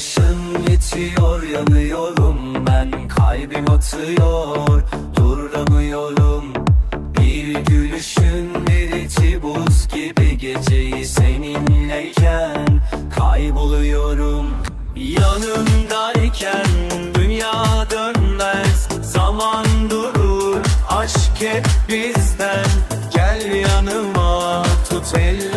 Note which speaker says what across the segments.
Speaker 1: Işın yetiyor yanıyorum ben. Kalbim atıyor duramıyorum Bir gülüşün deriti buz gibi Geceyi seninleyken kayboluyorum. Yanındayken dünya dönmez Zaman durur aşk hep bizden. Gel yanıma tut elini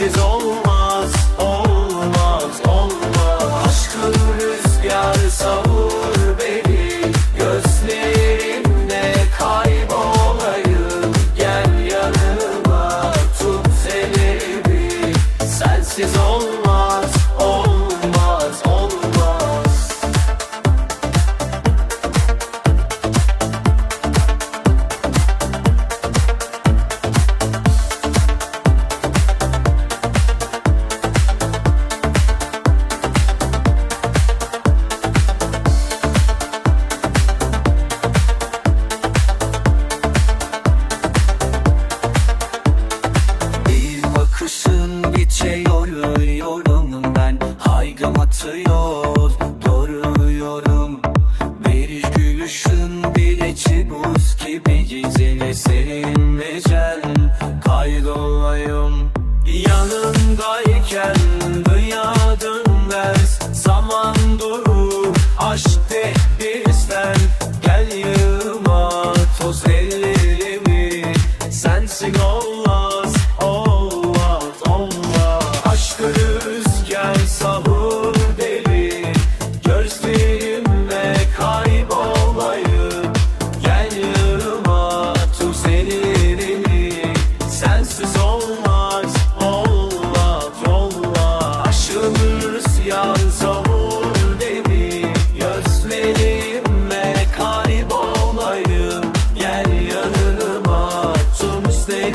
Speaker 1: Sensiz olmaz Bir gülüşün bileci buz gibi Gizeli serin ecel Kaydolayım Yanındayken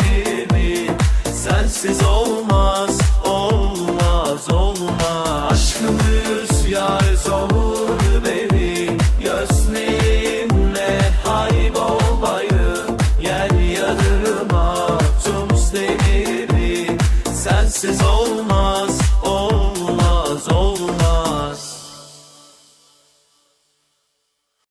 Speaker 1: ellerimi Sensiz olmaz